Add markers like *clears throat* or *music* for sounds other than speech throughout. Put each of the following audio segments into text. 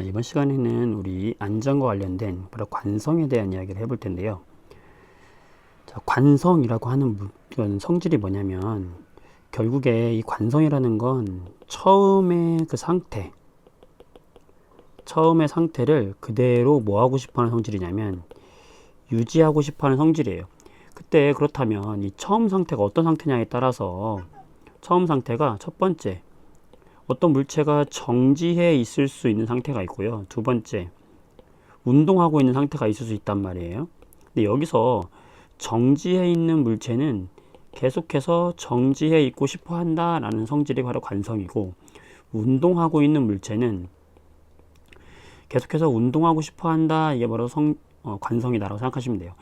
자, 이번 시간에는 우리 안전과 관련된 바로 관성에 대한 이야기를 해볼 텐데요. 자, 관성이라고 하는 성질이 뭐냐면 결국에 이 관성이라는 건 처음의 그 상태, 처음의 상태를 그대로 뭐 하고 싶어 하는 성질이냐면 유지하고 싶어 하는 성질이에요. 그때 그렇다면 이 처음 상태가 어떤 상태냐에 따라서 처음 상태가 첫 번째 어떤 물체가 정지해 있을 수 있는 상태가 있고요. 두 번째, 운동하고 있는 상태가 있을 수 있단 말이에요. 근데 여기서 정지해 있는 물체는 계속해서 정지해 있고 싶어 한다라는 성질이 바로 관성이고, 운동하고 있는 물체는 계속해서 운동하고 싶어 한다. 이게 바로 성, 어, 관성이다라고 생각하시면 돼요.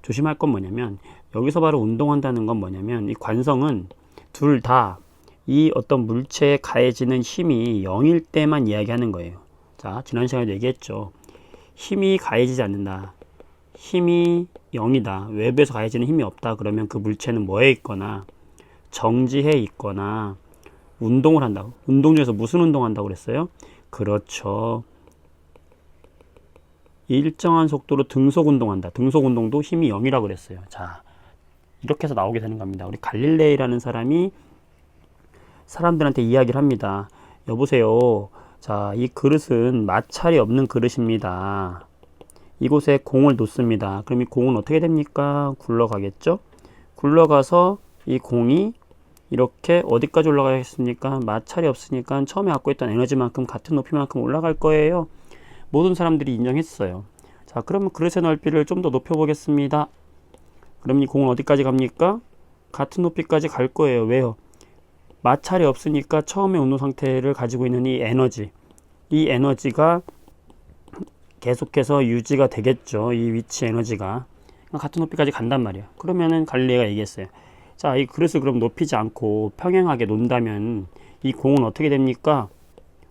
조심할 건 뭐냐면, 여기서 바로 운동한다는 건 뭐냐면, 이 관성은 둘다 이 어떤 물체에 가해지는 힘이 0일 때만 이야기하는 거예요. 자, 지난 시간에 얘기했죠. 힘이 가해지지 않는다. 힘이 0이다. 외부에서 가해지는 힘이 없다. 그러면 그 물체는 뭐에 있거나 정지해 있거나 운동을 한다고. 운동 중에서 무슨 운동 한다고 그랬어요? 그렇죠. 일정한 속도로 등속 운동한다. 등속 운동도 힘이 0이라고 그랬어요. 자, 이렇게 해서 나오게 되는 겁니다. 우리 갈릴레이라는 사람이 사람들한테 이야기를 합니다. 여보세요. 자, 이 그릇은 마찰이 없는 그릇입니다. 이곳에 공을 놓습니다. 그럼 이 공은 어떻게 됩니까? 굴러가겠죠? 굴러가서 이 공이 이렇게 어디까지 올라가겠습니까? 마찰이 없으니까 처음에 갖고 있던 에너지만큼 같은 높이만큼 올라갈 거예요. 모든 사람들이 인정했어요. 자, 그러면 그릇의 넓이를 좀 더 높여보겠습니다. 그럼 이 공은 어디까지 갑니까? 같은 높이까지 갈 거예요. 왜요? 마찰이 없으니까 처음에 운동 상태를 가지고 있는 이 에너지, 이 에너지가 계속해서 유지가 되겠죠. 이 위치 에너지가 같은 높이까지 간단 말이야. 그러면은 갈릴레이가 얘기했어요. 자, 이 그릇을 그럼 높이지 않고 평행하게 논다면 이 공은 어떻게 됩니까?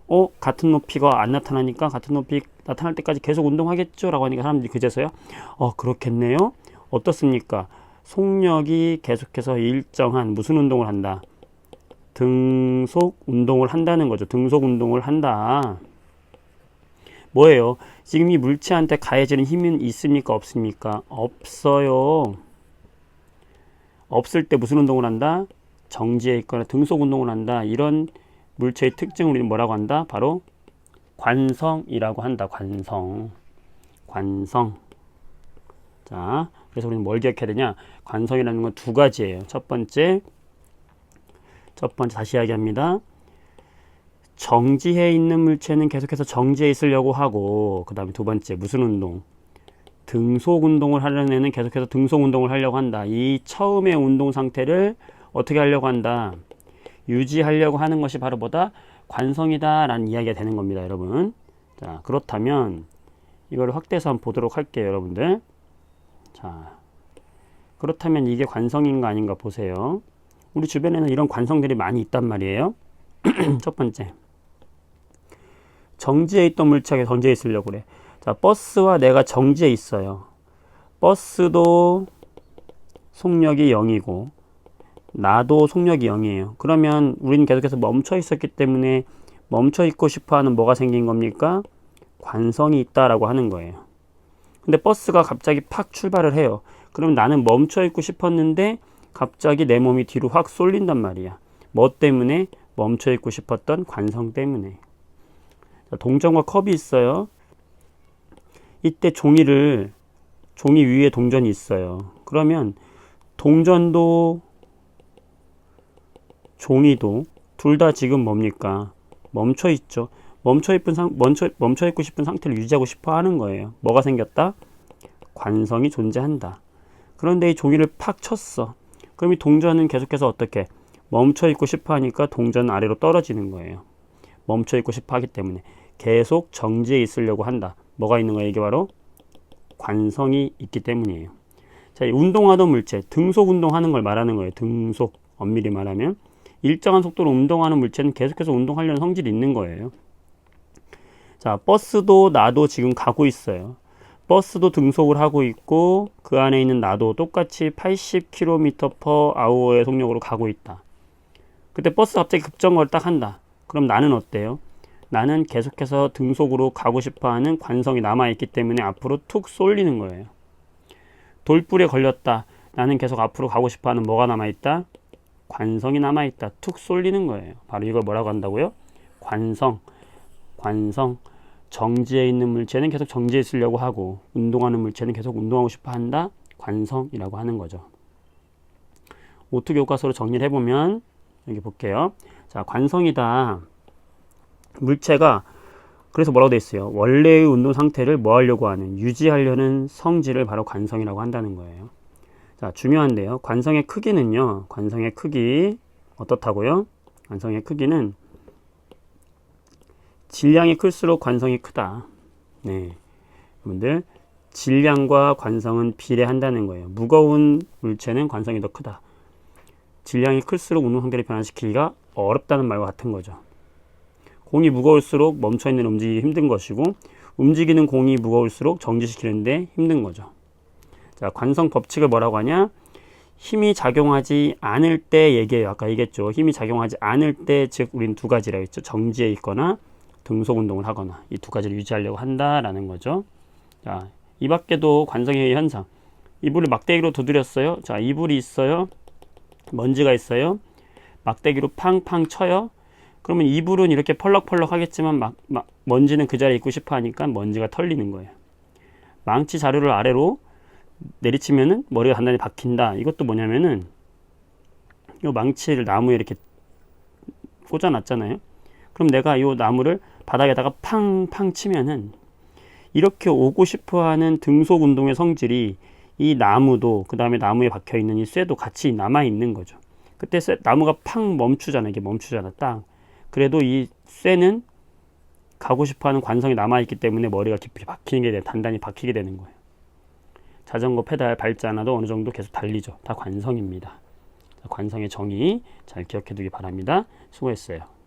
어, 같은 높이가 안 나타나니까 같은 높이 나타날 때까지 계속 운동하겠죠? 라고 하니까 사람들이 그제서요. 어, 그렇겠네요. 어떻습니까? 속력이 계속해서 일정한 무슨 운동을 한다? 등속 운동을 한다는 거죠. 등속 운동을 한다. 뭐예요? 지금 이 물체한테 가해지는 힘은 있습니까? 없습니까? 없어요. 없을 때 무슨 운동을 한다? 정지해 있거나 등속 운동을 한다. 이런 물체의 특징을 우리는 뭐라고 한다? 바로 관성이라고 한다. 관성. 관성. 자, 그래서 우리는 뭘 기억해야 되냐? 관성이라는 건 두 가지예요. 첫 번째, 첫 번째 다시 이야기합니다. 정지해 있는 물체는 계속해서 정지해 있으려고 하고 그 다음에 두 번째 무슨 운동? 등속 운동을 하려는 애는 계속해서 등속 운동을 하려고 한다. 이 처음의 운동 상태를 어떻게 하려고 한다? 유지하려고 하는 것이 바로 뭐다? 관성이다라는 이야기가 되는 겁니다, 여러분. 자, 그렇다면 이걸 확대해서 한번 보도록 할게요, 여러분들. 자, 그렇다면 이게 관성인가 아닌가 보세요. 우리 주변에는 이런 관성들이 많이 있단 말이에요. *clears throat* 첫 번째. 정지해 있던 물체가 정지해 있으려고 그래. 자, 버스와 내가 정지해 있어요. 버스도 속력이 0이고, 나도 속력이 0이에요. 그러면 우리는 계속해서 멈춰 있었기 때문에 멈춰 있고 싶어 하는 뭐가 생긴 겁니까? 관성이 있다라고 하는 거예요. 근데 버스가 갑자기 팍 출발을 해요. 그럼 나는 멈춰 있고 싶었는데 갑자기 내 몸이 뒤로 확 쏠린단 말이야. 뭐 때문에? 멈춰 있고 싶었던 관성 때문에. 자, 동전과 컵이 있어요. 이때 종이를 종이 위에 동전이 있어요. 그러면 동전도 종이도 둘 다 지금 뭡니까? 멈춰 있죠. 멈춰 상 멈춰 멈춰 있고 싶은 상태를 유지하고 싶어 하는 거예요. 뭐가 생겼다? 관성이 존재한다. 그런데 이 종이를 팍 쳤어. 그럼 이 동전은 계속해서 어떻게 멈춰 있고 싶어 하니까 동전 아래로 떨어지는 거예요. 멈춰 있고 싶어 하기 때문에 계속 정지해 있으려고 한다. 뭐가 있는 거예요? 이게 바로 관성이 있기 때문이에요. 자, 이 운동하던 물체, 등속 운동하는 걸 말하는 거예요. 등속, 엄밀히 말하면. 일정한 속도로 운동하는 물체는 계속해서 운동하려는 성질이 있는 거예요. 자, 버스도 나도 지금 가고 있어요. 버스도 등속을 하고 있고 그 안에 있는 나도 똑같이 80km per hour의 속력으로 가고 있다. 그때 버스 갑자기 급정거를 딱 한다. 그럼 나는 어때요? 나는 계속해서 등속으로 가고 싶어 하는 관성이 남아있기 때문에 앞으로 툭 쏠리는 거예요. 돌불에 걸렸다. 나는 계속 앞으로 가고 싶어 하는 뭐가 남아있다? 관성이 남아있다. 툭 쏠리는 거예요. 바로 이걸 뭐라고 한다고요? 관성. 관성. 정지에 있는 물체는 계속 정지에 있으려고 하고, 운동하는 물체는 계속 운동하고 싶어 한다. 관성이라고 하는 거죠. 오투 교과서로 정리를 해보면, 여기 볼게요. 자, 관성이다. 물체가 그래서 뭐라고 돼 있어요? 원래의 운동 상태를 뭐 하려고 하는 유지하려는 성질을 바로 관성이라고 한다는 거예요. 자, 중요한데요. 관성의 크기는요. 관성의 크기 어떻다고요? 관성의 크기는 질량이 클수록 관성이 크다. 네. 여러분들 질량과 관성은 비례한다는 거예요. 무거운 물체는 관성이 더 크다. 질량이 클수록 운동 상태를 변화시키기가 어렵다는 말과 같은 거죠. 공이 무거울수록 멈춰 있는 움직이기 힘든 것이고 움직이는 공이 무거울수록 정지시키는데 힘든 거죠. 자, 관성 법칙을 뭐라고 하냐? 힘이 작용하지 않을 때 얘기해요. 아까 얘기했죠. 힘이 작용하지 않을 때, 즉, 우린 두 가지라고 했죠. 정지에 있거나 등속 운동을 하거나 이 두 가지를 유지하려고 한다라는 거죠. 자, 이 밖에도 관성의 현상. 이불을 막대기로 두드렸어요. 자, 이불이 있어요. 먼지가 있어요. 막대기로 팡팡 쳐요. 그러면 이불은 이렇게 펄럭펄럭 하겠지만 막, 막 먼지는 그 자리에 있고 싶어 하니까 먼지가 털리는 거예요. 망치 자루를 아래로 내리치면은 머리가 단단히 박힌다. 이것도 뭐냐면은 이 망치를 나무에 이렇게 꽂아놨잖아요. 그럼 내가 이 나무를 바닥에다가 팡팡 치면은 이렇게 오고 싶어 하는 등속 운동의 성질이 이 나무도 그 다음에 나무에 박혀 있는 이 쇠도 같이 남아 있는 거죠. 그때 쇠, 나무가 팡 멈추잖아요. 이게 멈추잖아. 딱. 그래도 이 쇠는 가고 싶어 하는 관성이 남아 있기 때문에 머리가 깊이 박히는 게 돼, 단단히 박히게 되는 거예요. 자전거 페달 밟지 않아도 어느 정도 계속 달리죠. 다 관성입니다. 관성의 정의 잘 기억해 두기 바랍니다. 수고했어요.